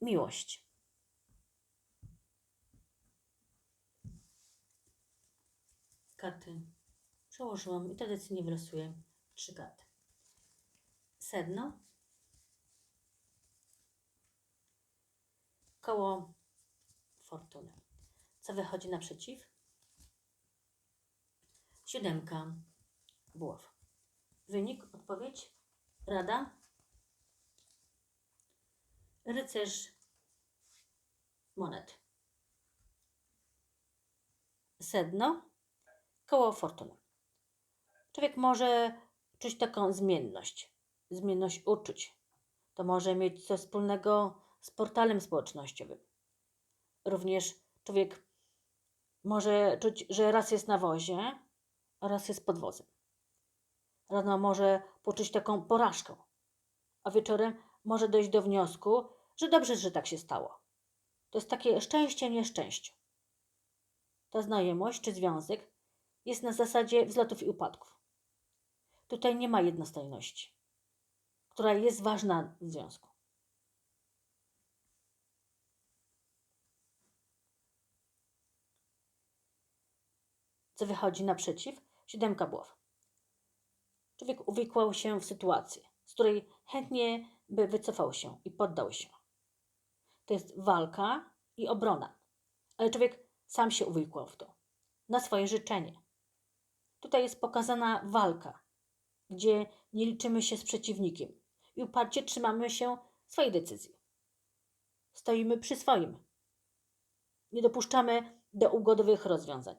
miłość. Karty przełożyłam i tradycyjnie wylosuję trzy karty. Sedno. Koło fortuny. Co wychodzi naprzeciw? Siódemka buław. Wynik, odpowiedź, rada. Rycerz monet. Sedno, koło fortuny. Człowiek może czuć taką zmienność, zmienność uczuć. To może mieć coś wspólnego z portalem społecznościowym. Również człowiek może czuć, że raz jest na wozie, a raz jest pod wozem. Rano może poczuć taką porażkę, a wieczorem może dojść do wniosku, że dobrze, że tak się stało. To jest takie szczęście w nieszczęściu. Ta znajomość czy związek jest na zasadzie wzlotów i upadków. Tutaj nie ma jednostajności, która jest ważna w związku. Co wychodzi naprzeciw? Siódemka buław. Człowiek uwikłał się w sytuację, z której chętnie by wycofał się i poddał się. To jest walka i obrona, ale człowiek sam się uwikłał w to, na swoje życzenie. Tutaj jest pokazana walka, gdzie nie liczymy się z przeciwnikiem i uparcie trzymamy się swojej decyzji. Stoimy przy swoim. Nie dopuszczamy do ugodowych rozwiązań.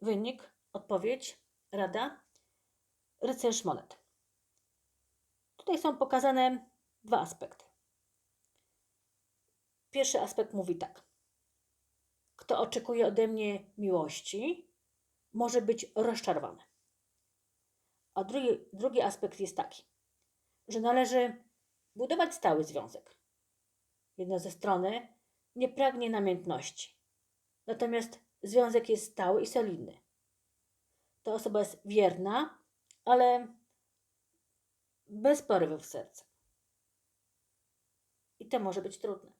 Wynik, odpowiedź, rada, rycerz monet. Tutaj są pokazane dwa aspekty. Pierwszy aspekt mówi tak. Kto oczekuje ode mnie miłości, może być rozczarowany. A drugi, drugi aspekt jest taki, że należy budować stały związek. Jedna ze strony nie pragnie namiętności, natomiast związek jest stały i solidny. Ta osoba jest wierna, ale bez porywów serca. I to może być trudne.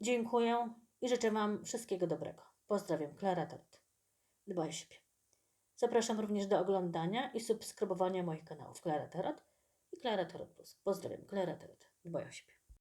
Dziękuję i życzę Wam wszystkiego dobrego. Pozdrawiam, Klara Tarot. Dbaj o siebie. Zapraszam również do oglądania i subskrybowania moich kanałów Klara Tarot i Klara Tarot Plus. Pozdrawiam, Klara Tarot. Dbaj o siebie.